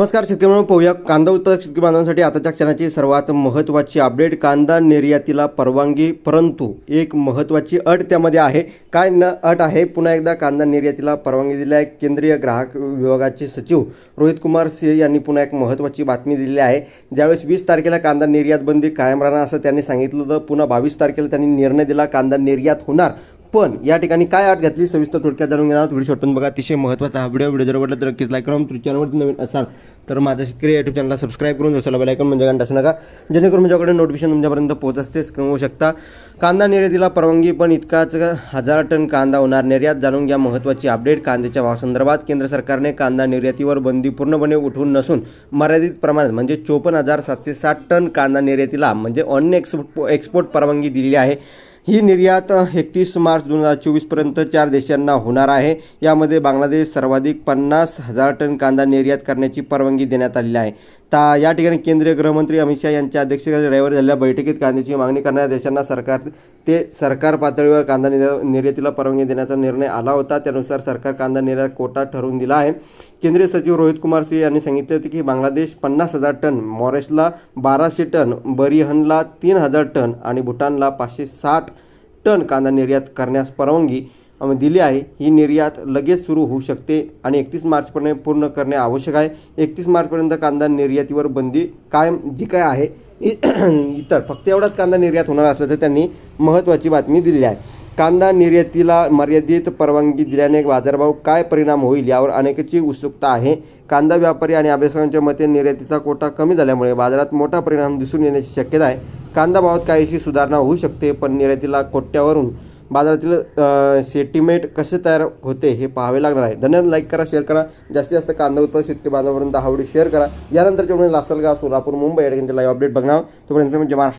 नमस्कार शेतकरी म्हणून पाहूया कांदा उत्पादक शेतकरी बांधवांसाठी आताच्या क्षणाची सर्वात महत्त्वाची अपडेट. कांदा निर्यातीला परवानगी परंतु एक महत्त्वाची अट त्यामध्ये आहे. काय न अट आहे? पुन्हा एकदा कांदा निर्यातीला परवानगी दिली आहे केंद्रीय ग्राहक विभागाचे सचिव रोहित कुमार सिंह यांनी पुन्हा एक महत्त्वाची बातमी दिलेली आहे. ज्यावेळेस वीस तारखेला कांदा निर्यात बंदी कायम राहणार असं त्यांनी सांगितलं होतं. पुन्हा बावीस तारखेला त्यांनी निर्णय दिला कांदा निर्यात होणार पण या ठिकाणी काय आठ घातली सविस्तर थोडक्यात जाणून घेणार व्हिडिओ शॉर्टून बघा अतिशय महत्त्वाचा हा व्हिडिओ. व्हिडिओ जर वाटला तर नक्कीच लाईक करून तुमच्या चॅनलवरती नवीन असाल तर माझा शेतकरी यूट्यूब चॅनलला सबस्क्राईब करून जसं बेल आयकॉन म्हणजे घंटा असू नका. जेणेकरून माझ्याकडे नोटिफिकेशन तुमच्यापर्यंत पोहोच असते स्क्रीन होऊ शकता. कांदा निर्यातीला परवानगी पण इतकाच हजार टन कांदा होणार निर्यात. जाणून घ्या महत्त्वाची अपडेट कांद्याच्या भावासंदर्भात केंद्र सरकारने कांदा निर्यातीवर बंदी पूर्णपणे उठवून नसून मर्यादित प्रमाणात म्हणजे चोपन्न हजार सातशे साठ टन कांदा निर्यातीला म्हणजे ऑन एक्सपोर्ट एक्सपोर्ट परवानगी दिलेली आहे. ही निर्यात एकतीस मार्च दोन हजार चोवीसपर्यंत चार देशांना होणार आहे. यामध्ये बांगलादेश सर्वाधिक पन्नास हजार टन कांदा निर्यात करण्याची परवानगी देण्यात आलेली आहे. ता या ठिकाणी केंद्रीय गृहमंत्री अमित शहा यांच्या अध्यक्षतेखाली रविवारी झालेल्या बैठकीत कांद्याची मागणी करणाऱ्या देशांना सरकार ते सरकार पातळीवर कांदा निर्यातीला परवानगी देण्याचा निर्णय आला होता. त्यानुसार सरकार कांदा निर्यात कोटा ठरवून दिला आहे. केंद्रीय सचिव रोहित कुमार सिंह यांनी सांगितले होते की बांगलादेश पन्नास हजार टन मॉरेशला बाराशे टन बरिहनला तीन हजार टन आणि भूटानला पाचशे साठ टन कांदा निर्यात करण्यास परवानगी दिली आहे. ही निर्यात लगेच सुरू होऊ शकते आणि एकतीस मार्चपर्यंत पूर्ण करणे आवश्यक आहे. एकतीस मार्चपर्यंत कांदा निर्यातीवर बंदी कायम जी काय आहे इ- इतर फक्त एवढाच कांदा निर्यात होणार असल्याचं त्यांनी महत्त्वाची बातमी दिली आहे. कांदा निर्यातीला मर्यादित परवानगी दिल्याने बाजारभाव काय परिणाम होईल यावर अनेकांची उत्सुकता आहे. कांदा व्यापारी आणि अभ्यासकांच्या मते निर्यातीचा कोटा कमी झाल्यामुळे बाजारात मोठा परिणाम दिसून येण्याची शक्यता आहे. कांदा भावात काहीशी सुधारणा होऊ शकते पण निर्यातीला कोट्यावरून बाजारातील अ, सेटिमेंट कसे तयार होते हे पाहावे लागणार आहे. धन्यवाद. लाईक करा शेअर करा. जास्तीत जास्त कांदा उत्पादक शेतकरी बांधवापर्यंत हा शेअर करा. यानंतरच्या म्हणजे लासलगाव सोलापूर मुंबई या ठिकाणी लाईव्ह अपडेट बघणार तोपर्यंत म्हणजे महाराष्ट्र.